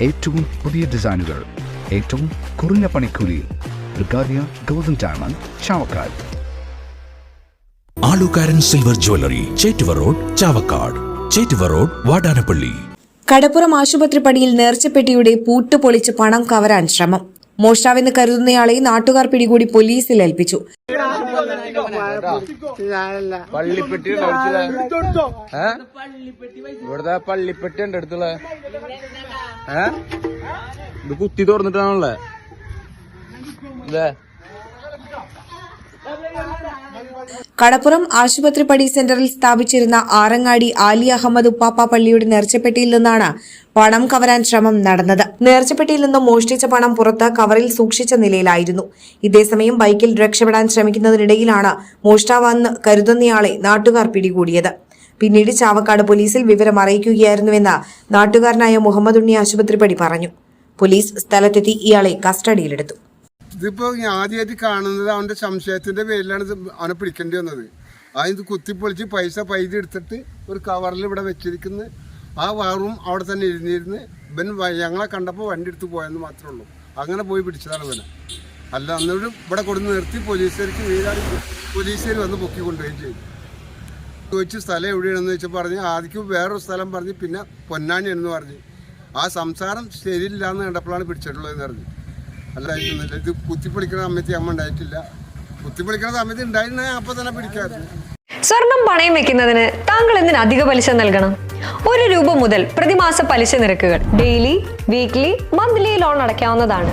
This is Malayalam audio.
ഏറ്റവും പുതിയ ഡിസൈനുകൾ ഏറ്റവും കുറഞ്ഞ പണിക്കൂലിയിൽ ബ്രിഗാദിയ golden diamond Chavakkad. Alukkaran silver jewellery Chettuva road Chavakkad. Chettuva road Vadanappally. Kadappuram ആശുപത്രിപ്പടിയിൽ നേർച്ചപ്പെട്ടിയുടെ പൂട്ട് പൊളിച്ച് പണം കവരാൻ ശ്രമം. മോഷ്ടാവെന്ന് കരുതുന്നയാളെ നാട്ടുകാർ പിടികൂടി പോലീസിൽ ഏൽപ്പിച്ചു. പള്ളിപ്പെട്ടി ഇവിടുത്തെ പള്ളിപ്പെട്ടി ഉണ്ട് അടുത്തുള്ള ഏ? ഇത് കുത്തി തുറന്നിട്ടാണല്ലേ? ഇല്ലേ? കടപ്പുറം ആശുപത്രിപ്പടി സെന്ററിൽ സ്ഥാപിച്ചിരുന്ന ആറങ്ങാടി ആലി അഹമ്മദ് ഉപ്പാപ്പ പള്ളിയുടെ നേർച്ചപ്പെട്ടിയിൽ നിന്നാണ് പണം കവരാൻ ശ്രമം നടന്നത്. നേർച്ചപ്പെട്ടിയിൽ നിന്നും മോഷ്ടിച്ച പണം പുറത്ത് കവറിൽ സൂക്ഷിച്ച നിലയിലായിരുന്നു. ഇതേസമയം ബൈക്കിൽ രക്ഷപ്പെടാൻ ശ്രമിക്കുന്നതിനിടയിലാണ് മോഷ്ടാവെന്ന് കരുതുന്നയാളെ നാട്ടുകാർ പിടികൂടിയത്. പിന്നീട് ചാവക്കാട് പോലീസിൽ വിവരം അറിയിക്കുകയായിരുന്നുവെന്ന് നാട്ടുകാരനായ മുഹമ്മദ് ഉണ്ണി ആശുപത്രിപ്പടി പറഞ്ഞു. പോലീസ് സ്ഥലത്തെത്തി ഇയാളെ കസ്റ്റഡിയിലെടുത്തു. ഇതിപ്പോ ആദ്യമായിട്ട് കാണുന്നത് അവന്റെ സംശയത്തിന്റെ പേരിലാണ് അവനെ പിടിക്കേണ്ടി വന്നത്. അതിന് കുത്തിപ്പൊളിച്ച് പൈസ പൈതി എടുത്തിട്ട് ഒരു കവറിൽ ഇവിടെ വെച്ചിരിക്കുന്ന. ആ വാറും അവിടെ തന്നെ ഇരുന്നിരുന്ന് ഇവൻ ഞങ്ങളെ കണ്ടപ്പോൾ വണ്ടി എടുത്ത് പോയെന്ന് മാത്രമേ ഉള്ളൂ. അങ്ങനെ പോയി പിടിച്ചതാണ് ഇവനെ. അല്ല അന്നോട് ഇവിടെ കൊടുന്ന് നിർത്തി പോലീസുകാർക്ക് വീടാണ് പോലീസുകാർ വന്ന് പൊക്കി ചെയ്തു. ചോദിച്ചു സ്ഥലം എവിടെയാണെന്ന് വെച്ചാൽ പറഞ്ഞ് ആദ്യം വേറൊരു സ്ഥലം പറഞ്ഞ് പിന്നെ പൊന്നാനി എന്ന് പറഞ്ഞ്. ആ സംസാരം ശരിയില്ല എന്ന് കണ്ടപ്പോഴാണ് പിടിച്ചിട്ടുള്ളതെന്ന് പറഞ്ഞു. അല്ലായിരുന്നില്ല ഇത് കുത്തിപ്പൊളിക്കുന്ന സമയത്ത് അമ്മ ഉണ്ടായിട്ടില്ല. കുത്തിപ്പൊളിക്കുന്ന സമയത്ത് ഉണ്ടായിരുന്ന അപ്പം തന്നെ പിടിക്കാറുണ്ട് സ്വർണം പണയം വെക്കുന്നതിന് താങ്കൾ എന്തിന് അധിക പലിശ നൽകണം? ഒരു രൂപ മുതൽ പ്രതിമാസ പലിശ നിരക്കുകൾ ഡെയിലി വീക്ക്ലി മന്ത്ലി ലോൺ അടയ്ക്കാവുന്നതാണ്.